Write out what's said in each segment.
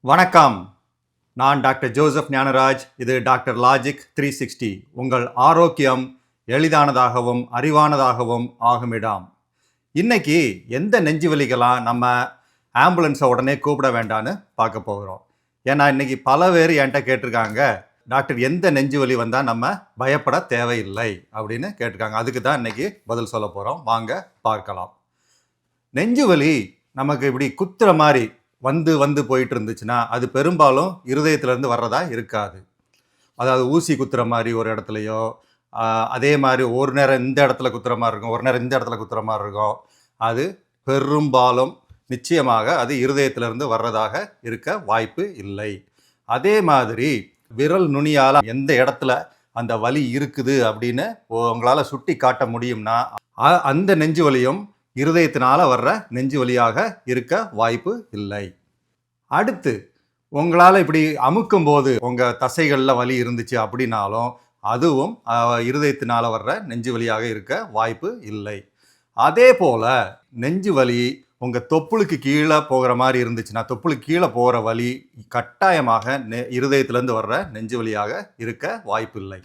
வணக்கம். நான் doctor Joseph Gnanaraj. இது டாக்டர் லாஜிக் த்ரீ சிக்ஸ்டி. உங்கள் ஆரோக்கியம் எளிதானதாகவும் அறிவானதாகவும் ஆகுமிடம். இன்னைக்கு எந்த நெஞ்சு வலிக்கெல்லாம் நம்ம ஆம்புலன்ஸை உடனே கூப்பிட வேண்டான்னு பார்க்க போகிறோம். ஏன்னா இன்றைக்கி பல பேர் என்கிட்ட கேட்டிருக்காங்க டாக்டர் எந்த நெஞ்சு வலி வந்தால் நம்ம பயப்பட தேவையில்லை? அப்படின்னு கேட்டிருக்காங்க. அதுக்கு தான் இன்றைக்கி பதில் சொல்ல போகிறோம் வாங்க பார்க்கலாம். நெஞ்சு வலி நமக்கு இப்படி குத்துற மாதிரி வந்து வந்து போயிட்டு இருந்துச்சுன்னா அது பெரும்பாலும் இருதயத்திலேருந்து வர்றதா இருக்காது. அதாவது ஊசி குத்துற மாதிரி ஒரு இடத்துலையோ அதே மாதிரி ஒரு நேரம் இந்த இடத்துல குத்துற மாதிரி இருக்கும் ஒரு நேரம் இந்த இடத்துல குத்துற மாதிரி இருக்கும். அது பெரும்பாலும் நிச்சயமாக அது இருதயத்திலிருந்து வர்றதாக இருக்க வாய்ப்பு இல்லை. அதே மாதிரி விரல் நுனியால் எந்த இடத்துல அந்த வலி இருக்குது அப்படின்னு உங்களால் சுட்டி காட்ட முடியும்னா அ- அந்த நெஞ்சு வலியும் இருதயத்தினால் வர்ற நெஞ்சு வலியாக இருக்க வாய்ப்பு இல்லை. அடுத்து உங்களால் இப்படி அமுக்கும் போது உங்கள் தசைகளில் வலி இருந்துச்சு அப்படின்னாலும் அதுவும் இருதயத்தினால் வர்ற நெஞ்சு வலியாக இருக்க வாய்ப்பு இல்லை. அதே போல் நெஞ்சு வலி உங்கள் தொப்புளுக்கு கீழே போகிற மாதிரி இருந்துச்சுன்னா தொப்புளுக்கு கீழே போகிற வலி கட்டாயமாக நெ இருதயத்திலேருந்து வர்ற நெஞ்சு வலியாக இருக்க வாய்ப்பு இல்லை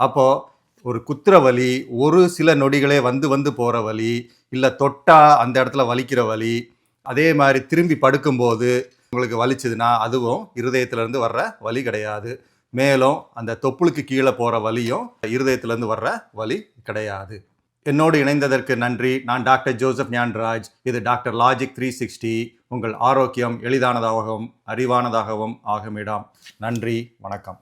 அப்போது ஒரு குத்துற வலி ஒரு சில நொடிகளே வந்து வந்து போகிற வலி இல்லை தொட்டா அந்த இடத்துல வலிக்கிற வலி அதே மாதிரி திரும்பி படுக்கும்போது உங்களுக்கு வலிச்சதுன்னா அதுவும் இருதயத்திலேருந்து வர்ற வலி கிடையாது. மேலும் அந்த தொப்புளுக்கு கீழே போகிற வலியும் இருதயத்திலேருந்து வர்ற வலி கிடையாது. என்னோடு இணைந்ததற்கு நன்றி. நான் டாக்டர் ஜோசப் ஞான்ராஜ். இது டாக்டர் லாஜிக் த்ரீ சிக்ஸ்டி. உங்கள் ஆரோக்கியம் எளிதானதாகவும் அறிவானதாகவும் ஆகுமிடம். நன்றி. வணக்கம்.